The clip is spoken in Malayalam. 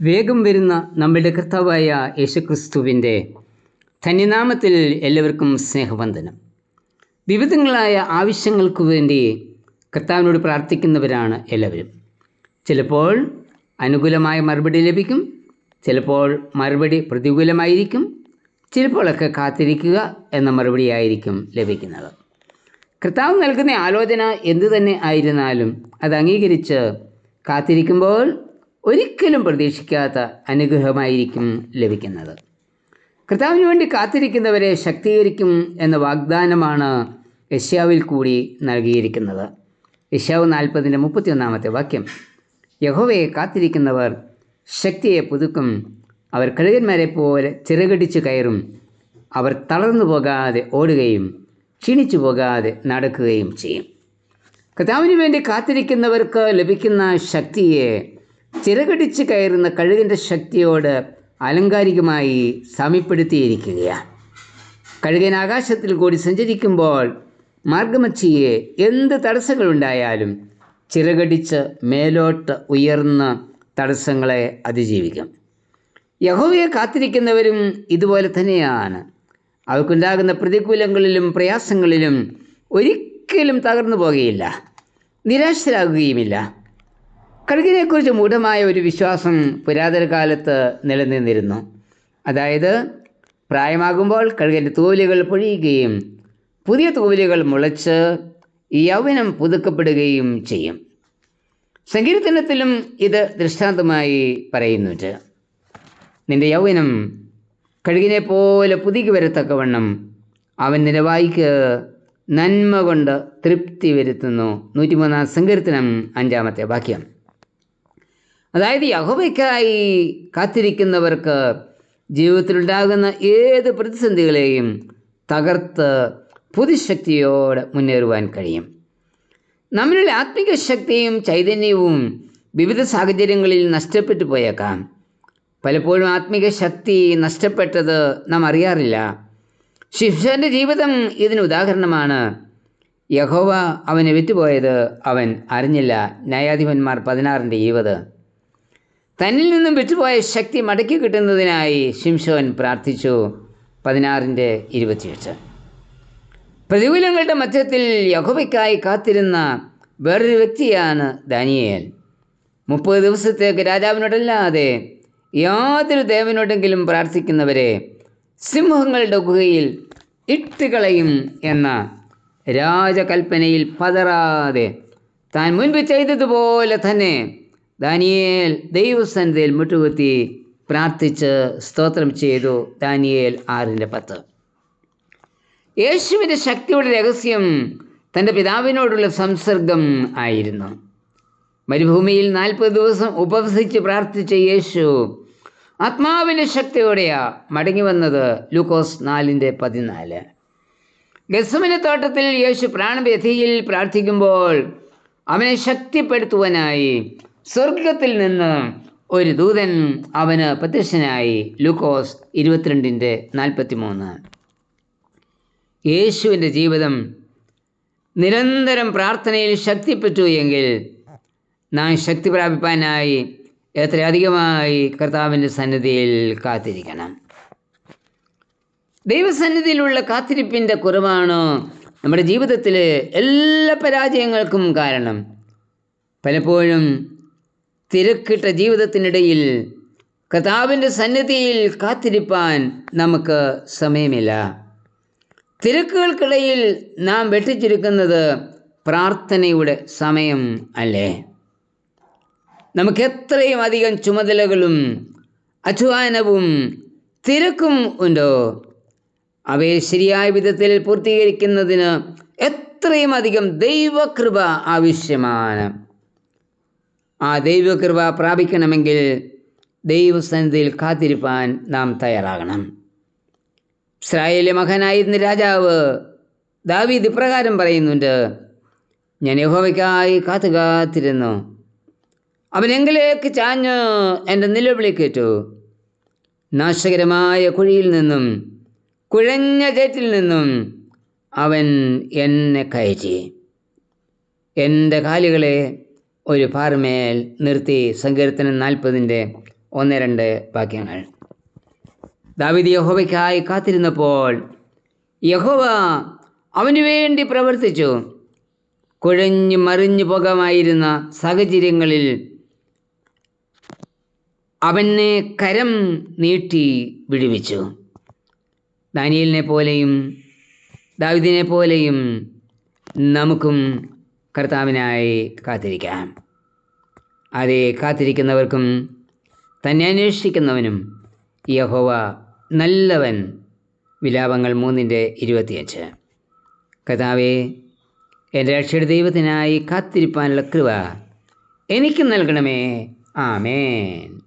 വേഗം വരുന്ന നമ്മുടെ കർത്താവായ യേശുക്രിസ്തുവിന്റെ ധന്യനാമത്തിൽ എല്ലാവർക്കും സ്നേഹവന്ദനം. വിവിധങ്ങളായ ആവശ്യങ്ങൾക്ക് വേണ്ടി കർത്താവിനോട് പ്രാർത്ഥിക്കുന്നവരാണ് എല്ലാവരും. ചിലപ്പോൾ അനുകൂലമായ മറുപടി ലഭിക്കും ചിലപ്പോൾ മറുപടി പ്രതികൂലമായിരിക്കും ചിലപ്പോഴൊക്കെ കാത്തിരിക്കുക എന്ന മറുപടിയായിരിക്കും ലഭിക്കുന്നത്. കർത്താവ് നൽകുന്ന ആലോചന എന്തു തന്നെ ആയിരുന്നാലും അത് അംഗീകരിച്ച് കാത്തിരിക്കുമ്പോൾ ഒരിക്കലും പ്രതീക്ഷിക്കാത്ത അനുഗ്രഹമായിരിക്കും ലഭിക്കുന്നത്. കർത്താവിന് വേണ്ടി കാത്തിരിക്കുന്നവരെ ശക്തീകരിക്കും എന്ന വാഗ്ദാനമാണ് യശ്യാവിൽ കൂടി നൽകിയിരിക്കുന്നത്. യശ്യാവ് നാൽപ്പതിന്റെ മുപ്പത്തിയൊന്നാമത്തെ വാക്യം. യഹോവയെ കാത്തിരിക്കുന്നവർ ശക്തിയെ പുതുക്കും. അവർ കഴുകന്മാരെ പോലെ ചിറകടിച്ച് കയറും. അവർ തളർന്നു പോകാതെ ഓടുകയും ക്ഷീണിച്ചു പോകാതെ നടക്കുകയും ചെയ്യും. കർത്താവിന് വേണ്ടി കാത്തിരിക്കുന്നവർക്ക് ലഭിക്കുന്ന ശക്തിയെ ചിറകടിച്ച് കയറുന്ന കഴുകിന്റെ ശക്തിയോട് അലങ്കാരികമായി സാമ്യപ്പെടുത്തിയിരിക്കുകയാണ് കഴുകൻ ആകാശത്തിൽ കൂടി സഞ്ചരിക്കുമ്പോൾ മാർഗമച്ചിയെ എന്ത് തടസ്സങ്ങളുണ്ടായാലും ചിറകടിച്ച് മേലോട്ട് ഉയർന്ന തടസ്സങ്ങളെ അതിജീവിക്കും. യഹോവയെ കാത്തിരിക്കുന്നവരും ഇതുപോലെ തന്നെയാണ്. അവർക്കുണ്ടാകുന്ന പ്രതികൂലങ്ങളിലും പ്രയാസങ്ങളിലും ഒരിക്കലും തകർന്നു പോകുകയില്ല നിരാശരാകുകയുമില്ല. കഴുകിനെക്കുറിച്ച് മൂഢമായ ഒരു വിശ്വാസം പുരാതന കാലത്ത് നിലനിന്നിരുന്നു. അതായത് പ്രായമാകുമ്പോൾ കഴുകന്റെ തൂവലുകൾ പൊഴിയുകയും പുതിയ തൂവലുകൾ മുളച്ച് യൗവനം പുതുക്കപ്പെടുകയും ചെയ്യും. സങ്കീർത്തനത്തിലും ഇത് ദൃഷ്ടാന്തമായി പറയുന്നുണ്ട്. നിന്റെ യൗവനം കഴുകിനെ പോലെ പുതുക്കി വരത്തക്കവണ്ണം അവൻ നിന്റെ വായിക്ക് നന്മ കൊണ്ട് തൃപ്തി വരുത്തുന്നു. നൂറ്റിമൂന്നാം സങ്കീർത്തനം അഞ്ചാമത്തെ വാക്യം. അതായത് യഹോവയ്ക്കായി കാത്തിരിക്കുന്നവർക്ക് ജീവിതത്തിലുണ്ടാകുന്ന ഏത് പ്രതിസന്ധികളെയും തകർത്ത് പുതുശക്തിയോടെ മുന്നേറുവാൻ കഴിയും. നമ്മളുടെ ആത്മിക ശക്തിയും ചൈതന്യവും വിവിധ സാഹചര്യങ്ങളിൽ നഷ്ടപ്പെട്ടു പോയേക്കാം. പലപ്പോഴും ആത്മിക ശക്തി നഷ്ടപ്പെട്ടത് നാം അറിയാറില്ല. ശിഷ്യന്റെ ജീവിതം ഇതിന് ഉദാഹരണമാണ്. യഹോവ അവനെ വിറ്റുപോയത് അവൻ അറിഞ്ഞില്ല. ന്യായാധിപന്മാർ പതിനാറിന്റെ ഇരുപത്. തന്നിൽ നിന്നും വിട്ടുപോയ ശക്തി മടക്കി കിട്ടുന്നതിനായി ശിംഷോൻ പ്രാർത്ഥിച്ചു. പതിനാറിന്റെ ഇരുപത്തിയെട്ട്. പ്രതികൂലങ്ങളുടെ മധ്യത്തിൽ യഹോബയ്ക്കായി കാത്തിരുന്ന വേറൊരു വ്യക്തിയാണ് ദാനിയേൽ. മുപ്പത് ദിവസത്തേക്ക് രാജാവിനോടല്ലാതെ യാതൊരു ദേവനോടെങ്കിലും പ്രാർത്ഥിക്കുന്നവരെ സിംഹങ്ങളുടെ ഗുഹയിൽ ഇട്ടുകളയും എന്ന രാജകൽപ്പനയിൽ പതറാതെ താൻ മുൻപ് ചെയ്തതുപോലെ തന്നെ ദാനിയേൽ ദൈവസന്നിധിയിൽ മുട്ടുകുത്തി പ്രാർത്ഥിച്ച് സ്തോത്രം ചെയ്തു ദാനിയേൽ ആറിന്റെ പത്ത്. യേശുവിന്റെ ശക്തിയുടെ രഹസ്യം തന്റെ പിതാവിനോടുള്ള സംസർഗം ആയിരുന്നു. മരുഭൂമിയിൽ നാൽപ്പത് ദിവസം ഉപവസിച്ച് പ്രാർത്ഥിച്ച യേശു ആത്മാവിന്റെ ശക്തിയോടെയാ മടങ്ങി വന്നത് ലൂക്കോസ് നാലിന്റെ പതിനാല്. ഗസമന തോട്ടത്തിൽ യേശു പ്രാണവ്യഥിയിൽ പ്രാർത്ഥിക്കുമ്പോൾ അവനെ ശക്തിപ്പെടുത്തുവാനായി സ്വർഗത്തിൽ നിന്ന് ഒരു ദൂതൻ അവന് പ്രത്യക്ഷനായി. ലൂക്കോസ് ഇരുപത്തിരണ്ടിന്റെ നാൽപ്പത്തി മൂന്ന് യേശുവിന്റെ ജീവിതം നിരന്തരം പ്രാർത്ഥനയിൽ ശക്തിപ്പെട്ടു എങ്കിൽ നാം ശക്തി പ്രാപിപ്പാനായി എത്രയധികമായി കർത്താവിന്റെ സന്നിധിയിൽ കാത്തിരിക്കണം. ദൈവസന്നിധിയിലുള്ള കാത്തിരിപ്പിന്റെ കുറവാണ് നമ്മുടെ ജീവിതത്തിലെ എല്ലാ പരാജയങ്ങൾക്കും കാരണം. പലപ്പോഴും തിരക്കിട്ട ജീവിതത്തിനിടയിൽ കർത്താവിന്റെ സന്നിധിയിൽ കാത്തിരിപ്പാൻ നമുക്ക് സമയമില്ല. തിരക്കുകൾക്കിടയിൽ നാം വെട്ടിച്ചിരിക്കുന്നത് പ്രാർത്ഥനയുടെ സമയം അല്ലേ? നമുക്ക് എത്രയും അധികം ചുമതലകളും അധ്വാനവും തിരക്കും ഉണ്ടോ? അവയെ ശരിയായ വിധത്തിൽ പൂർത്തീകരിക്കുന്നതിന് എത്രയും അധികം ദൈവകൃപ ആവശ്യമാണ്. ആ ദൈവകൃപ പ്രാപിക്കണമെങ്കിൽ ദൈവസന്നിധിയിൽ കാത്തിരിപ്പാൻ നാം തയ്യാറാകണം. ഇസ്രായേലിലെ മകനായിരുന്ന രാജാവ് ദാവീദ് ഇപ്രകാരം പറയുന്നുണ്ട് ഞാൻ യഹോവയ്ക്കായി കാത്തു കാത്തിരുന്നു അവൻ എങ്കിലേക്ക് ചാഞ്ഞ് എന്റെ നിലവിളി കേട്ടു. നാശകരമായ കുഴിയിൽ നിന്നും കുഴഞ്ഞ ചേറ്റിൽ നിന്നും അവൻ എന്നെ കയറ്റി. എന്റെ കാലുകളെ ഒരു പാറമേൽ നിർത്തി സങ്കീർത്തനം നാൽപ്പതിന്റെ ഒന്ന് രണ്ട് വാക്യങ്ങൾ. ദാവിദ് യഹോവയ്ക്കായി കാത്തിരുന്നപ്പോൾ യഹോവ അവനു വേണ്ടി പ്രവർത്തിച്ചു. കുഴഞ്ഞു മറിഞ്ഞു പോകാമായിരുന്ന സാഹചര്യങ്ങളിൽ അവനെ കരം നീട്ടി വിടുവിച്ചു. ദാനിയലിനെ പോലെയും ദാവിദിനെ പോലെയും നമുക്കും കർത്താവിനായി കാത്തിരിക്കാം. അതെ കാത്തിരിക്കുന്നവർക്കും തന്നെ അന്വേഷിക്കുന്നവനും യഹോവ നല്ലവൻ. വിലാപങ്ങൾ മൂന്നിന്റെ ഇരുപത്തിയഞ്ച്. കഥാവേ എന്റെ രക്ഷയുടെ ദൈവത്തിനായി കാത്തിരിപ്പാനുള്ള കൃപ എനിക്ക് നൽകണമേ. ആമേൻ.